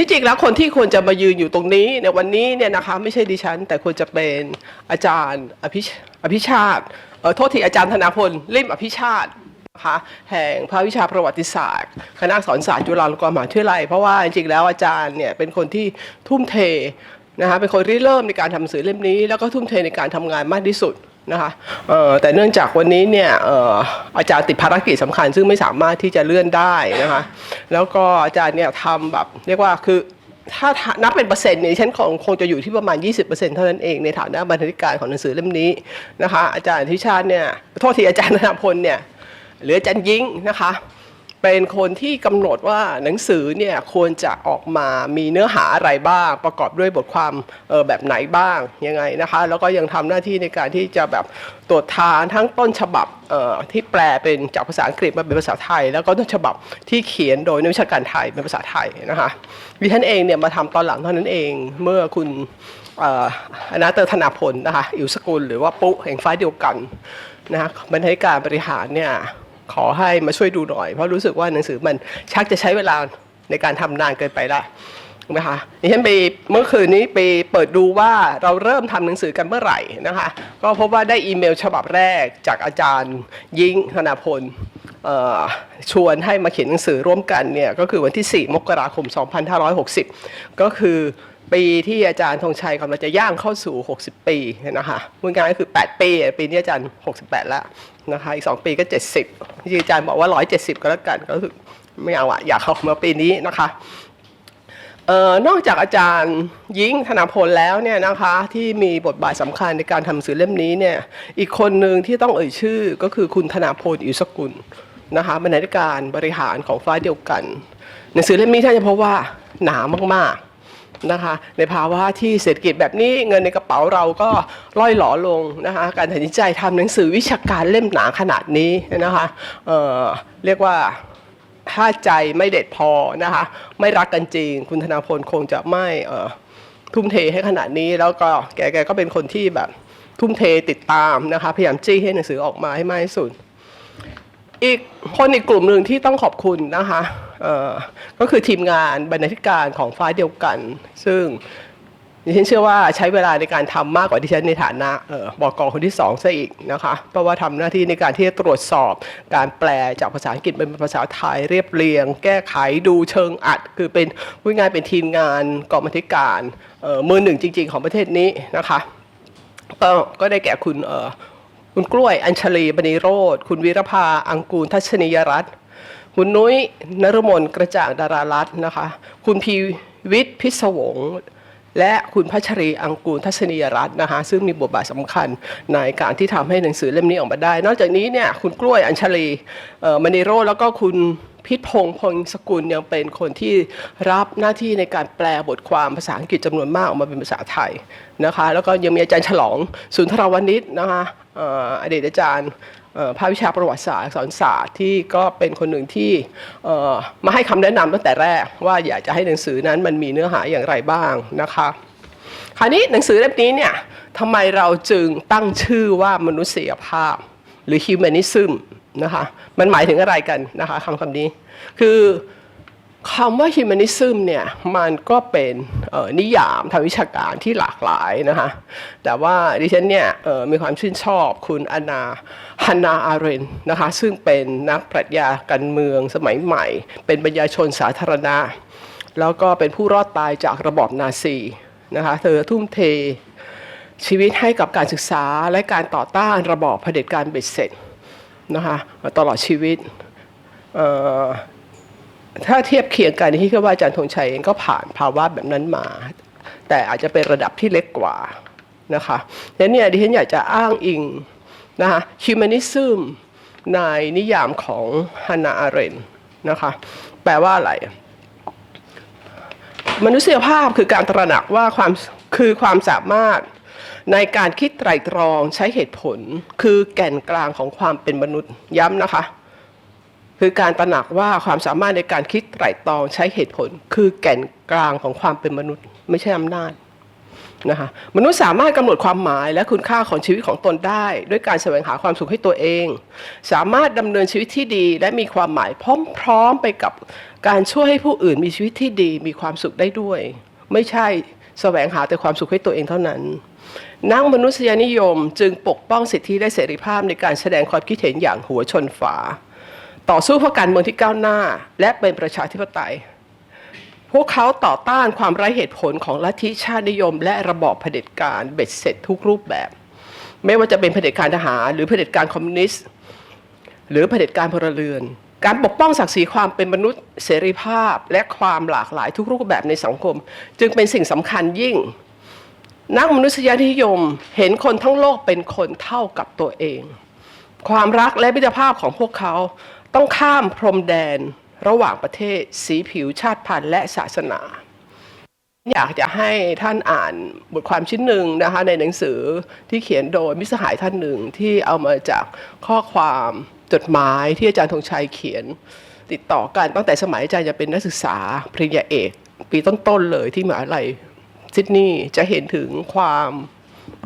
ที่จริงแล้วคนที่ควรจะมายืนอยู่ตรงนี้ในวันนี้เนี่ยนะคะไม่ใช่ดิฉัน แต่ควรจะเป็นอาจารย์อภิชอภิชาติเออโทษทีอาจารย์ธนาพลลิมอภิชาตินะคะแห่งภาควิชาประวัติศาสตร์ คณะสอนศาสตร์จุฬาลงกรณ์มหาวิทยาลัย เพราะว่าจริงๆแล้วอาจารย์เนี่ยเป็นคนที่ทุ่มเทนะคะเป็นคนที่เริ่มในการทำหนังสือเล่มนี้ แล้วก็ทุ่มเทในการทำงานมากที่สุด นะคะเอ่อแต่เนื่องจากวันนี้เนี่ยเอ่ออาจารย์ติดภารกิจสำคัญ ซึ่งไม่สามารถที่จะเลื่อนได้นะคะแล้วก็อาจารย์เนี่ยทำแบบเรียกว่าคือถ้านับเป็นเปอร์เซ็นต์เนี่ยฉันคงคงจะอยู่ที่ประมาณ 20%เท่านั้นเองในฐานะบรรณาธิการของหนังสือเล่มนี้นะคะอาจารย์ทิชาติเนี่ยโทษทีอาจารย์ธนพลเนี่ยหรืออาจารย์ยิ่งนะคะ เป็นคนที่กำหนดว่าหนังสือเนี่ยควรจะออกมามีเนื้อหาอะไรบ้าง ประกอบด้วยบทความออแบบไหนบ้างยังไงนะคะ แล้วก็ยังทำหน้าที่ในการที่จะแบบตรวจทานทั้งต้นฉบับออที่แปลเป็นจากภาษาอังกฤษมาเป็นภาษาไทย แล้วก็ต้นฉบับที่เขียนโดยนักวิชาการไทยเป็นภาษาไทยนะคะดิฉันเองเนี่ยมาทำตอนหลังเท่านั้นเองเมื่อคุณอนาเตอร์ธนาพลนะคะอิวสกุลหรือว่าปุ๊แห่งฟ้าเดียวกันนะคะบรรณาธิการบริหารเนี่ย ขอให้มาช่วยดูหน่อย เพราะรู้สึกว่าหนังสือมันชักจะใช้เวลาในการทำนานเกินไปละนะคะดิฉันไปเมื่อคืนนี้ไปเปิดดูว่าเราเริ่มทำหนังสือกันเมื่อไหร่นะคะ ก็พบว่าได้อีเมลฉบับแรกจากอาจารย์ยิ่งธนาพลชวนให้มาเขียนหนังสือร่วมกันเนี่ยก็คือวันที่ 4 มกราคม 2560 ก็คือ ปีที่อาจารย์ธงชัยกำลังจะย่างเข้าสู่ 60 ปีนะคะพูดง่ายก็คือ 8 ปี ปีนี้อาจารย์ 68 แล้วนะคะอีก 2 ปีก็ 70ที่อาจารย์บอกว่า 170 ก็แล้วกันก็คือไม่เอาอะอยากเข้ามาปีนี้นะคะออนอกจากอาจารย์ยิ่งธนาพลแล้วเนี่ยนะคะที่มีบทบาทสำคัญในการทำหนังสือเล่มนี้เนี่ยอีกคนหนึ่งที่ต้องเอ่ยชื่อก็คือคุณธนาพลอิสกุลนะคะบรรณาธิการบริหารของฟ้าเดียวกันหนังสือเล่มนี้ท่านจะพบว่าหนามากๆ นะคะในภาวะที่เศรษฐกิจแบบนี้เงินในกระเป๋าเราก็ล่อยหลอลงนะคะการตัดสินใจทำหนังสือวิชาการเล่มหนาขนาดนี้นะคะเเรียกว่าถ้าใจไม่เด็ดพอนะคะไม่รักกันจริง คุณธนาพลคงจะไม่ทุ่มเทให้ขนาดนี้แล้วก็แกแกก็เป็นคนที่แบบทุ่มเทติดตามนะคะพยายามจี้ให้หนังสือออกมาให้มากที่สุดอีกคนอีกกลุ่มหนึ่งที่ต้องขอบคุณนะคะ ก็คือทีมงานบรรณาธิการของฟ้าเดียวกัน ซึ่งดิฉันเชื่อว่าใช้เวลาในการทำมากกว่าที่ฉันในฐานะเอ่อบอคนที่สองซะอีกนะคะเพราะว่าทำหน้าที่ในการที่จะตรวจสอบการแปลจากภาษาอังกฤษเป็นภาษาไทยเรียบเรียง แก้ไขดูเชิงอัด คือเป็นพูดง่ายเป็นทีมงานกองบันธิการเอ่อมือหนึ่งจริง ๆ ของประเทศนี้นะคะก็ก็ได้แก่คุณออคุณกล้วยอัญชลีบณีโรธคุณวีรภาอังกูลทัศนียรัตน์ คุณนุ้ยนรมนกระจ่างดารารัตน์นะคะ คุณพีวิทย์พิศวง และคุณพัชรีอังกูลทัศนียรัตน์นะคะ ซึ่งมีบทบาทสำคัญในการที่ทำให้หนังสือเล่มนี้ออกมาได้ นอกจากนี้เนี่ยคุณกล้วยอัญชลีเอ่อมณีโรแล้วก็คุณพิษพงษ์พงศกุลยังเป็นคนที่รับหน้าที่ในการแปลบทความภาษาอังกฤษจำนวนมากออกมาเป็นภาษาไทยนะคะ แล้วก็ยังมีอาจารย์ฉลองสุนทรวณิชนะคะอออดีตอาจารย์ ภาควิชาประวัติศาสตร์สอนศาสตร์ที่ก็เป็นคนหนึ่งที่มาให้คำแนะนำตั้งแต่แรก ว่าอยากจะให้หนังสือนั้นมันมีเนื้อหาอย่างไรบ้างนะคะคราวนี้หนังสือเล่มนี้เนี่ยทำไมเราจึงตั้งชื่อว่ามนุษยภาพ หรือ humanism นะคะมันหมายถึงอะไรกันนะคะคำคำนี้ คือ คำว่า humanism เนี่ยมันก็เป็นนิยามทางวิชาการที่หลากหลายนะคะแต่ว่าดิฉันเนี่ยมีความชื่นชอบคุณอนาฮันนาอาเรนนะคะซึ่งเป็นนักปรัชญาการเมืองสมัยใหม่ เป็นปัญญาชนสาธารณะ แล้วก็เป็นผู้รอดตายจากระบอบนาซีนะคะเธอทุ่มเทชีวิตให้กับการศึกษาและการต่อต้านระบอบเผด็จการเบ็ดเสร็จนะคะตลอดชีวิต ถ้าเทียบเคียงกันที่คิดว่าอาจารย์ธงชัยเองก็ผ่านภาวะแบบนั้นมา แต่อาจจะเป็นระดับที่เล็กกว่านะคะดังนั้นเนี่ยดิฉันอยากจะอ้างอิงนะคะ humanism ในนิยามของฮันนาอาเรนนะคะแปลว่าอะไร มนุษยภาพคือการตระหนักว่าความคือความสามารถในการคิดไตรตรองใช้เหตุผลคือแก่นกลางของความเป็นมนุษย์ย้ำนะคะ คือการตระหนักว่าความสามารถในการคิดไตรตรองใช้เหตุผล คือแก่นกลางของความเป็นมนุษย์ ไม่ใช่อำนาจนะคะมนุษย์สามารถกำหนดความหมายและคุณค่าของชีวิตของตนได้ ด้วยการแสวงหาความสุขให้ตัวเอง สามารถดำเนินชีวิตที่ดี และมีความหมายพร้อมๆไปกับการช่วยให้ผู้อื่นมีชีวิตที่ดีมีความสุขได้ด้วย ไม่ใช่แสวงหาแต่ความสุขให้ตัวเองเท่านั้น นักมนุษยนิยมจึงปกป้องสิทธิและเสรีภาพในการแสดงความคิดเห็นอย่างหัวชนฝา ต่อสู้เพื่อการเมืองที่ก้าวหน้า และเป็นประชาธิปไตย พวกเขาต่อต้านความไร้เหตุผลของลัทธิชาตินิยม และระบอบเผด็จการเบ็ดเสร็จทุกรูปแบบ ไม่ว่าจะเป็นเผด็จการทหาร หรือเผด็จการคอมมิวนิสต์หรือเผด็จการพลเรือน การปกป้องศักดิ์ศรีความเป็นมนุษย์เสรีภาพ และความหลากหลายทุกรูปแบบในสังคม จึงเป็นสิ่งสำคัญยิ่ง นักมนุษยนิยมเห็นคนทั้งโลกเป็นคนเท่ากับตัวเอง ความรักและมิตรภาพของพวกเขา ต้องข้ามพรมแดนระหว่างประเทศสีผิวชาติพันธุ์และศาสนา อยากจะให้ท่านอ่านบทความชิ้นหนึ่งนะคะในหนังสือที่เขียนโดยมิสหายท่านหนึ่งที่เอามาจากข้อความจดหมายที่อาจารย์ธงชัยเขียน ติดต่อกันตั้งแต่สมัยอาจารย์จะเป็นนักศึกษาปริญญาเอก ปีต้นๆเลยที่มหาลัยซิดนีย์จะเห็นถึงความ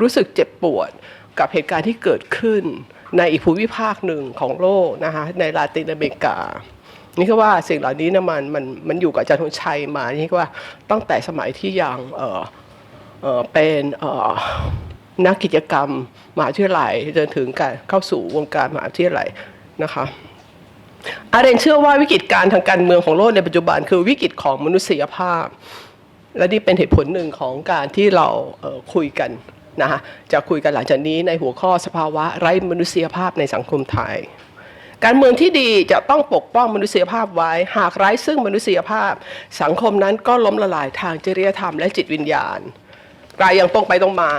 รู้สึกเจ็บปวดกับเหตุการณ์ที่เกิดขึ้น ในอีกภูมิภาคหนึ่งของโลกนะคะในลาตินอเมริกา นี่คือว่าสิ่งเหล่านี้นะมันมันมันอยู่กับอาจารย์ธงชัยมานี่คือว่าตั้งแต่สมัยที่ยังเออเออเป็นเออนักกิจกรรมมหาวิทยาลัยจนถึงการเข้าสู่วงการมหาวิทยาลัยนะคะอาเรนเชื่อว่าวิกฤตการณ์ทางการเมืองของโลกในปัจจุบัน คือวิกฤตของมนุษยภาพ และนี่เป็นเหตุผลหนึ่งของการที่เราเคุยกัน นะจะคุยกันหลังจากนี้ในหัวข้อสภาวะไร้มนุษยภาพในสังคมไทย การเมืองที่ดีจะต้องปกป้องมนุษยภาพไว้ หากไร้ซึ่งมนุษยภาพ สังคมนั้นก็ล้มละลายทางจริยธรรมและจิตวิญญาณกลายอย่างตรงไปตรงมา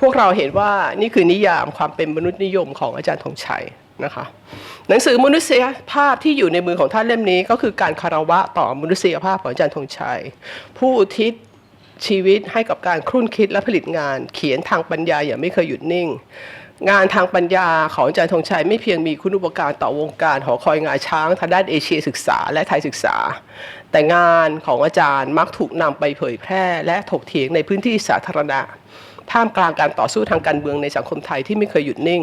พวกเราเห็นว่านี่คือนิยามความเป็นมนุษยนิยมของอาจารย์ธงชัยนะคะหนังสือมนุษยภาพที่อยู่ในมือของท่านเล่มนี้ ก็คือการคารวะต่อมนุษยภาพของอาจารย์ธงชัย ผู้อุทิศ ชีวิตให้กับการครุ่นคิดและผลิตงาน เขียนทางปัญญาอย่างไม่เคยหยุดนิ่ง งานทางปัญญาของอาจารย์ธงชัยไม่เพียงมีคุณอุปการต่อวงการหอคอยงาช้างทางด้านเอเชียศึกษาและไทยศึกษา แต่งานของอาจารย์มักถูกนำไปเผยแพร่ และถกเถียงในพื้นที่สาธารณะ ท่ามกลางการต่อสู้ทางการเมืองในสังคมไทยที่ไม่เคยหยุดนิ่ง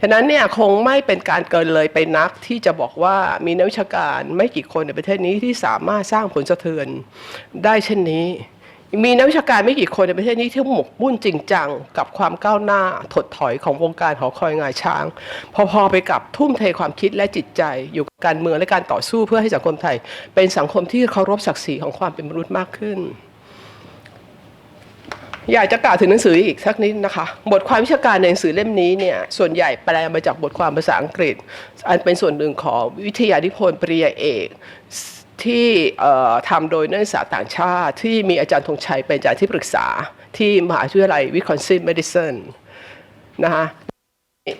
ฉะนั้นเนี่ยคงไม่เป็นการเกินเลยไปนักที่จะบอกว่ามีนักวิชาการไม่กี่คนในประเทศนี้ที่สามารถสร้างผลสะเทือนได้เช่นนี้ มีนักวิชาการไม่กี่คนในประเทศนี้ที่หมกมุ่นจริงจัง กับความก้าวหน้าถดถอยของวงการหอคอยงาช้าง พอๆไปกับทุ่มเทความคิดและจิตใจ อยู่กับการเมืองและการต่อสู้เพื่อให้สังคมไทย เป็นสังคมที่เคารพศักดิ์ศรีของความเป็นมนุษย์มากขึ้น อยากจะกล่าวถึงหนังสืออีกสักนิดนะคะ บทความวิชาการในหนังสือเล่มนี้เนี่ยส่วนใหญ่แปลมาจากบทความภาษาอังกฤษ อันเป็นส่วนหนึ่งของวิทยานิพนธ์ปริญญาเอก ที่ทำโดยนักศึกษาต่างชาติ ที่มีอาจารย์ธงชัยเป็นอาจารย์ที่ปรึกษา ที่มหาวิทยาลัยวิคอนซินเมดิสันนะคะ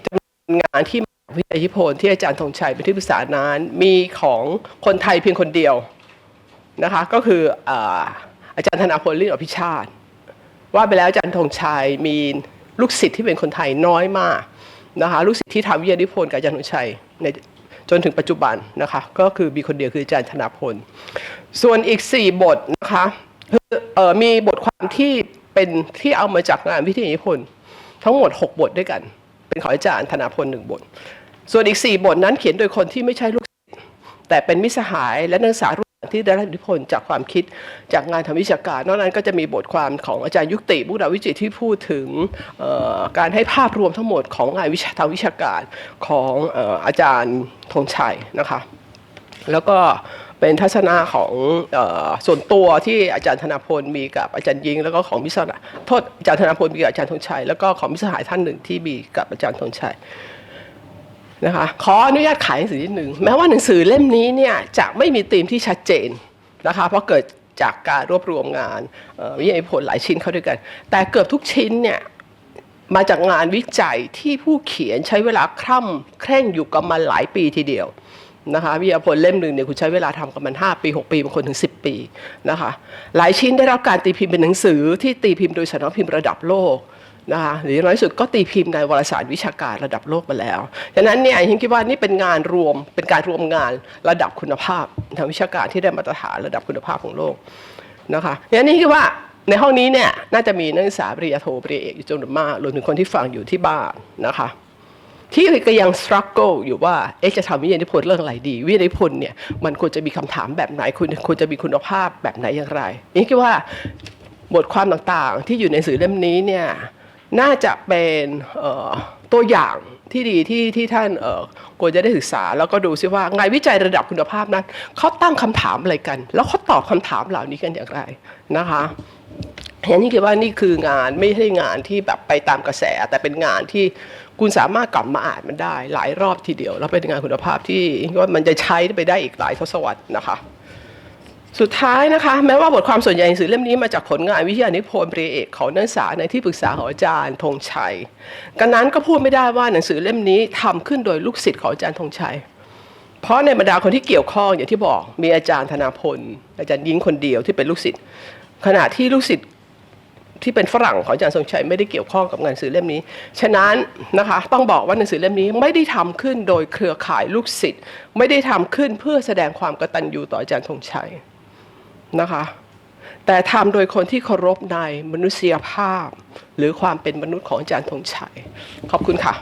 จำนวนงานที่มหาวิทยานิพนธ์ที่อาจารย์ธงชัยเป็นที่ปรึกษานั้นมีของคนไทยเพียงคนเดียวนะคะก็คือออาจารย์ธนาพลลิ่นอภิชาติ ว่าไปแล้วอาจารย์ธงชัยมีลูกศิษย์ที่เป็นคนไทยน้อยมากนะคะลูกศิษย์ที่ทำวิทยานิพนธ์กับอาจารย์ธงชัยใน นถึงปัจจุบันนะคะ ก็คือมีคนเดียวคืออาจารย์ธนพล ส่วนอีก 4 บทนะคะคือออมีบทความที่เป็นที่เอามาจากงานวิทยานิพนธ์ทั้งหมด 6 บทด้วยกัน เป็นของอาจารย์ธนพลหนึ่งบท ส่วนอีก 4 บทนั้นเขียนโดยคนที่ไม่ใช่ลูกศิษย์แต่เป็นมิสหายและนักศึกษาร ที่ได้รับอิทธิพลจากความคิดจากงานทางวิชาการ นอกนั้นก็จะมีบทความของอาจารย์ยุติบุดาวิจิตรที่พูดถึงการให้ภาพรวมทั้งหมดของงานวิชาทางวิชาการของออาจารย์ธงชัยนะคะแล้วก็เป็นทัศนะของออส่วนตัวที่อาจารย์ธนาพลมีกับอาจารย์ยิง แล้วก็ของมิสหายโทษอาจารย์ธนาพลมีกับอาจารย์ธงชัย แล้วก็ของมิสหายท่านหนึ่งที่มีกับอาจารย์ธงชัย นะคะขออนุญาตขายหนังสือนิดหนึ่งแม้ว่าหนังสือเล่มนี้เนี่ยจะไม่มีธีมที่ชัดเจนนะคะเพราะเกิดจากการรวบรวมงานวิทยานิพนธ์หลายชิ้นเข้าด้วยกัน แต่เกือบทุกชิ้นเนี่ยมาจากงานวิจัยที่ผู้เขียนใช้เวลาคร่ำเคร่งอยู่กับมันหลายปีทีเดียวนะคะวิทยาพลเล่มหนึ่งเนี่ยคุณใช้เวลาทำกับมัน 5 ปี 6 ปีบางคนถึง 10 ปีนะคะหลายชิ้นได้รับการตีพิมพ์เป็นหนังสือที่ตีพิมพ์โดยสำนักพิมพ์ระดับโลก นะคะหรือน้อยที่สุดก็ตีพิมพ์ในวารสารวิชาการระดับโลกมาแล้วฉะนั้นเนี่ยฉันคิดว่านี่เป็นงานรวมเป็นการรวมงานระดับคุณภาพทางวิชาการที่ได้มาตรฐานระดับคุณภาพของโลกนะคะอย่างนี้คือว่าในห้องนี้เนี่ยน่าจะมีนักศึกษาปริญญาโทปริญญาเอกอยู่จำนวนมากรวมถึงคนที่ฟังอยู่ที่บ้านนะคะที่ก็ยัง struggle อยู่ว่าเอ๊ะจะทำวิทยานิพนธ์เรื่องอะไรดี วิทยานิพนธ์เนี่ยมันควรจะมีคำถามแบบไหนคุณควรจะมีคุณภาพแบบไหนอย่างไรนี่คิดว่าบทความต่างๆ ที่อยู่ในสื่อเล่มนี้เนี่ย น่าจะเป็นตัวอย่างที่ดีที่ที่ท่านควรจะได้ศึกษา แล้วก็ดูซิว่างานวิจัยระดับคุณภาพนั้นเขาตั้งคำถามอะไรกัน แล้วเขาตอบคำถามเหล่านี้กันอย่างไรนะคะอย่างนี้คิดว่านี่คืองานไม่ใช่งานที่แบบไปตามกระแส แต่เป็นงานที่คุณสามารถกลับมาอ่านมันได้ หลายรอบทีเดียว แล้วเป็นงานคุณภาพที่ว่ามันจะใช้ไปได้อีกหลายทศวรรษนะคะ สุดท้ายนะคะแม้ว่าบทความส่วนใหญ่หนังสือเล่มนี้มาจากผลงานวิทยานิพนธ์ปริเอกของนักศึกษาในที่ปรึกษาของอาจารย์ธงชัยกันนั้นก็พูดไม่ได้ว่าหนังสือเล่มนี้ทำขึ้นโดยลูกศิษย์ของอาจารย์ธงชัย เพราะในบรรดาคนที่เกี่ยวข้องอย่างที่บอกมีอาจารย์ธนาพล อาจารย์ยิ้งคนเดียวที่เป็นลูกศิษย์ขณะที่ลูกศิษย์ที่เป็นฝรั่งของอาจารย์ทรงชัยไม่ได้เกี่ยวข้องกับงานหนังสือเล่มนี้ ฉะนั้นนะคะต้องบอกว่าหนังสือเล่มนี้ไม่ได้ทำขึ้นโดยเครือข่ายลูกศิษย์ไม่ได้ทำขึ้นเพื่อแสดงความกตัญญูต่ออาจารย์ธงชัย นะคะ แต่ทำโดยคนที่เคารพในมนุษยภาพ หรือความเป็นมนุษย์ของอาจารย์ธงชัย ขอบคุณค่ะ